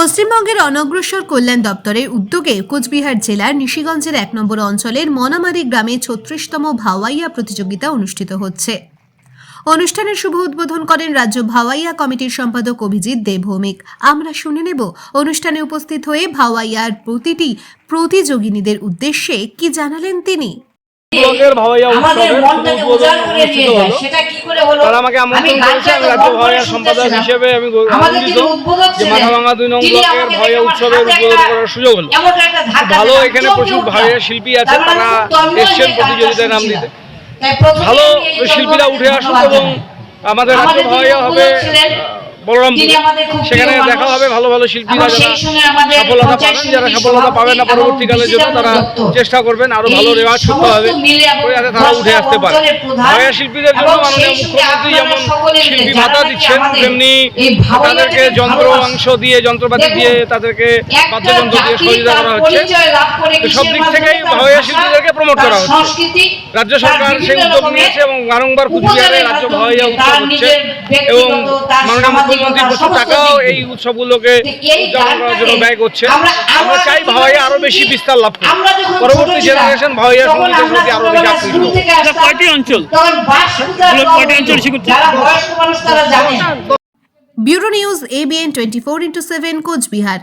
পশ্চিমবঙ্গের অনগ্রসর কল্যাণ দপ্তরের উদ্যোগে কোচবিহার জেলার নিশিগঞ্জের এক নম্বর অঞ্চলের মনামারি গ্রামে ছত্রিশতম ভাওয়াইয়া প্রতিযোগিতা অনুষ্ঠিত হচ্ছে। অনুষ্ঠানের শুভ উদ্বোধন করেন রাজ্য ভাওয়াইয়া কমিটির সম্পাদক অভিজিৎ দেবভৌমিক। আমরা শুনে নেব অনুষ্ঠানে উপস্থিত হয়ে ভাওয়াইয়ার প্রতিটি প্রতিযোগিনীদের উদ্দেশ্যে কি জানালেন তিনি। ব্লকের তারা আমাকে আমন্ত্রণ করেছে আমি রাজ্য সম্পাদক হিসেবে আমি আনন্দিত যে মাথাভাঙা দুই নং তিনি ব্লকের আমাকে উৎসবের উদ্বোধন করার সুযোগ হলো। ভালো এখানে প্রচুর উঠলাম। শিল্পী আছে মানে তারা এসছেন প্রতিযোগিতায় নাম। দিতে। ভালো শিল্পীরা উঠে ধন্যবাদ এবং আমাদের রাজ্য আমাদের হবে প্রিয় সেখানে দেখা হবে ভালো ভালো শিল্পীরা যারা সফলতা পাবেন যারা সফলতা পাবেন না সভাপতি পরবর্তীকালের জন্য তারা চেষ্টা করবেন আরও ভালো রেওয়াজ করতে হবে যাতে তারা উঠে আসতে পারে। ভাওয়াইয়া শিল্পীদের জন্য মাননীয় মুখ্যমন্ত্রী যেমন শিল্পী ভাতা দিচ্ছেন তেমনি তাদেরকে যন্ত্র অংশ দিয়ে যন্ত্রপাতি দিয়ে তাদেরকে বাদ্যযন্ত্র দিয়ে সহযোগিতা করা হচ্ছে। সব দিক? থেকেই ভাওয়াইয়া শিল্পীদেরকে promote করা হচ্ছে। রাজ্য সরকার সেই উদ্যোগ নিয়েছে এবং বারংবার কুচবিহারে রাজ্য ভাওয়াইয়া উৎসব হচ্ছে এবং মাননীয় মুখ্যমন্ত্রী প্রচুর টাকাও এই উৎসবগুলোকে উদযাপন করার জন্য ব্যয় করছে। আমরা চাই আগে ভাওয়াইয়া আরও বেশি বিস্তার লাভ করুক। পরবর্তী জেনারেশন তখন সঙ্গীতের আমরা প্রতি আরও বেশি আকৃষ্ট কয়টি অঞ্চল? কয়টি bureau news ABN twenty four into seven Coochbehar.